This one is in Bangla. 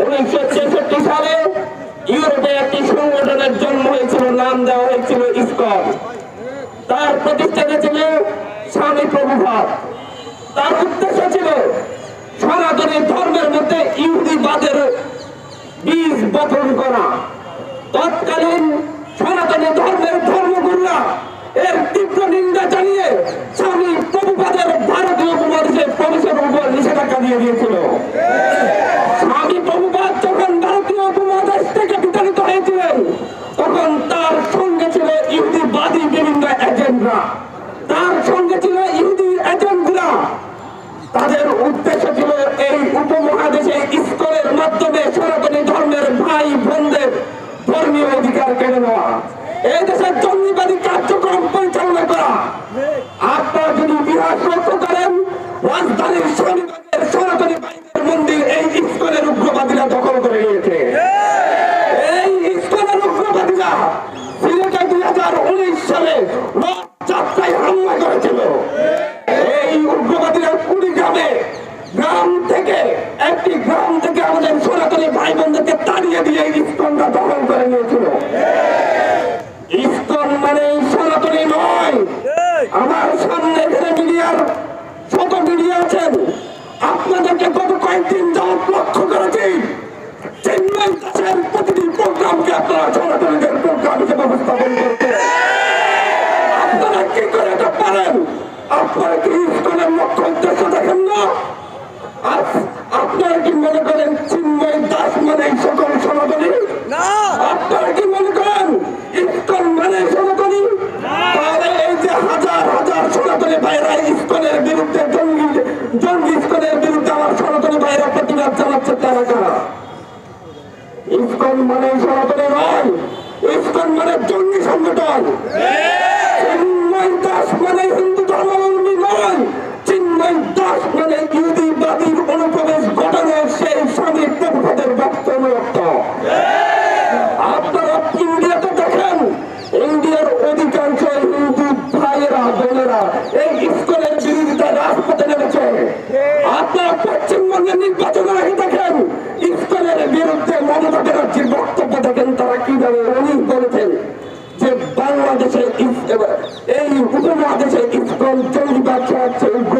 উনিশশো ছেষট্টি সালে ইউরোপে একটি সংগঠনের জন্ম হয়েছিল, নাম দেওয়া হয়েছিল ইসকন। তার প্রতিষ্ঠাতা ছিল স্বামী প্রভুভাব তার উদ্দেশ্য ছিল সনাতনী ধর্মের মধ্যে ইহুদিবাদের বীজ বপন করা। তৎকালীন সনাতনী ধর্মের ধর্মগুরুরা এর তীব্র নিন্দা জানিয়ে স্বামী প্রভুপাদের ভারতীয় উপমহাদেশে প্রবেশের উপর নিষেধাজ্ঞা দিয়ে দিয়েছিল স্বামী প্রভুপাদ যখন ভারতীয় উপমহাদেশ থেকে বিতাড়িত হয়েছিলেন তখন তার সঙ্গে ছিল ইহুদিবাদী বিভিন্ন এজেন্টরা। তার সঙ্গে ছিল ইহুদি এজেন্টরা তাদের উদ্দেশ্য ছিল এই উপমহাদেশে ইস্কনের মাধ্যমে সনাতনী ধর্মের ভাই বোনদের ধর্মীয় অধিকার কেড়ে নেওয়া। এই দেশের জঙ্গিবাদী কার্যক্রম পরিচালনা করা। আপনারা যদি ইতিহাস লক্ষ্য করেন, রাজধানীর শনিবারের সনাতনী ভাইদের মন্দির এই ইস্কনের উগ্রবাদীরা দখল করে নিয়েছে এই ইস্কনের উগ্রবাদীরা সিলেটে দুই হাজার উনিশ সালে যাত্রায় হামলা করেছিল এই উগ্রবাদীরা কুড়িগ্রামে গ্রাম থেকে, একটি গ্রাম থেকে আমাদের সনাতনী ভাই বোনদেরকে তাড়িয়ে দিয়ে ইস্কনটা দখল করে নিয়েছিল। ইস্কন মানে সনাতনী নয়। আমার সামনে এখানে মিডিয়ার ছোট মিডিয়া আছেন। আপনাদেরকে গত কয়েকদিন যাওয়ার লক্ষ্য করেছি। প্রতিটি প্রোগ্রামকে আপনারা সনাতনীদের প্রোগ্রাম হিসেবে উপস্থাপন করতে। আপনারা কি করে এটা পারেন? আপনারা কি ইস্কনের লক্ষ্য উদ্দেশ্য দেখেন না আজ আপনারা কি মনে করেন চিন্ময় দাস মানে এই সকল সনাতনী আপনারা কি মনে করেন ইস্কন মানে সনাতনী তাহলে এই যে হাজার হাজার সনাতনী ভাইরা ইস্কনের বিরুদ্ধে জঙ্গি জঙ্গি ইস্কনের বিরুদ্ধে আমার সনাতনী ভাইরা প্রতিবাদ জানাচ্ছে তারা কারা ইস্কন মানে সনাতনী নয় ইস্কন মানে জঙ্গি সংগঠন। চিন্ময় দাস মানে হিন্দু ধর্মাবলম্বী নয়। চিন্ময় দাস মানে ইহুদিবাদীর অনুপ্রবেশ সেই বক্তব্য এই ইস্কনের বিরোধিতা রাজপথে নেমেছে। আপনারা পশ্চিমবঙ্গের উনি বলেছেন যে বাংলাদেশে এই উপমহাদেশে ইসলাম চৌরি বাচ্চা চৌদ্দ